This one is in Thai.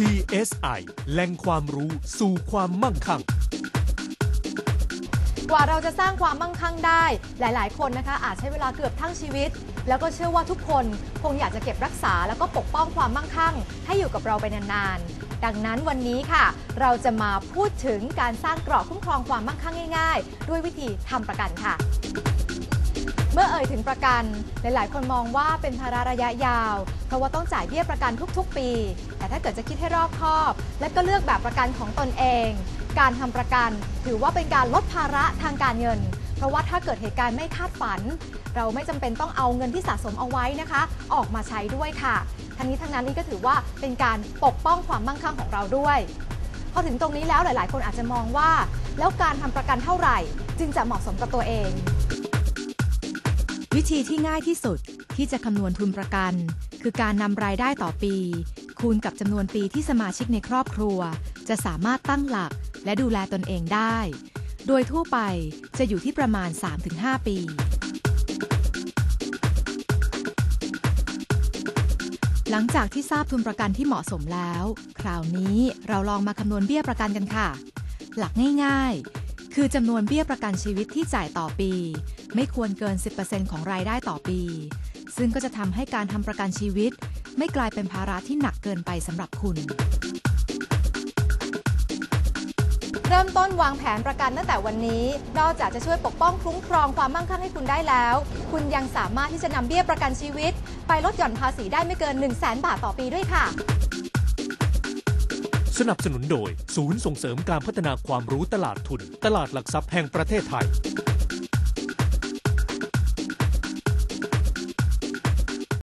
TSI แหล่งความรู้สู่ความมั่งคั่ง กว่าเราจะสร้างความมั่งคั่งได้ หลาย ๆ คนนะคะ อาจใช้เวลาเกือบทั้งชีวิต แล้วก็เชื่อว่าทุกคนคงอยากจะเก็บรักษาแล้วก็ปกป้องความมั่งคั่ง ให้อยู่กับเราไปนาน ๆ ดังนั้นวันนี้ค่ะ เราจะมาพูดถึงการสร้างเกราะคุ้มครองความมั่งคั่งง่าย ๆ ด้วยวิธีทำประกันค่ะ เมื่อเอ่ยถึงประกันหลาย ๆ คนมองว่าเป็นภาระระยะยาว เพราะว่าต้องจ่ายเบี้ยประกันทุก ๆ ปี แต่ถ้าเกิดจะคิดให้รอบคอบ และก็เลือกแบบประกันของตนเอง การทำประกัน ถือว่าเป็นการลดภาระทางการเงิน เพราะว่าถ้าเกิดเหตุการณ์ไม่คาดฝัน เราไม่จำเป็นต้องเอาเงินที่สะสมเอาไว้นะคะ ออกมาใช้ด้วยค่ะ ทั้งนี้ทั้งนั้นนี่ก็ถือว่าเป็นการปกป้องความมั่งคั่งของเราด้วยพอถึงตรงนี้แล้วหลาย ๆ คนอาจจะมองว่า แล้วการทำประกันเท่าไหร่ จึงจะเหมาะสมกับตัวเอง วิธีที่ง่ายที่สุดที่จะคำนวณทุนประกัน คือการนำรายได้ต่อปี คูณกับจำนวนปีที่สมาชิกในครอบครัว จะสามารถตั้งหลักและดูแลตนเองได้ โดยทั่วไปจะอยู่ที่ประมาณ 3-5 ปีหลังจากที่ทราบทุนประกันที่เหมาะสมแล้ว คราวนี้เราลองมาคำนวณเบี้ยประกันกันค่ะ หลักง่ายๆ คือจำนวนเบี้ยประกันชีวิตที่จ่ายต่อปี ไม่ควรเกิน 10%ของรายได้ต่อปี ซึ่งก็จะทำให้การทำประกันชีวิต ไม่กลายเป็นภาระที่หนักเกินไปสำหรับคุณ เริ่มต้นวางแผนประกันตั้งแต่วันนี้ นอกจากจะช่วยปกป้องคุ้มครองความมั่งคั่งให้คุณได้แล้ว คุณยังสามารถที่จะนำเบี้ยประกันชีวิต ไปลดหย่อนภาษีได้ไม่เกิน 1 0 0 0 0แบาทต่อปีด้วยค่ะสนับสนุนโดย ศูนย์ส่งเสริมการพัฒนาความรู้ตลาดทุน ตลาดหลักทรัพย์แห่งประเทศไทย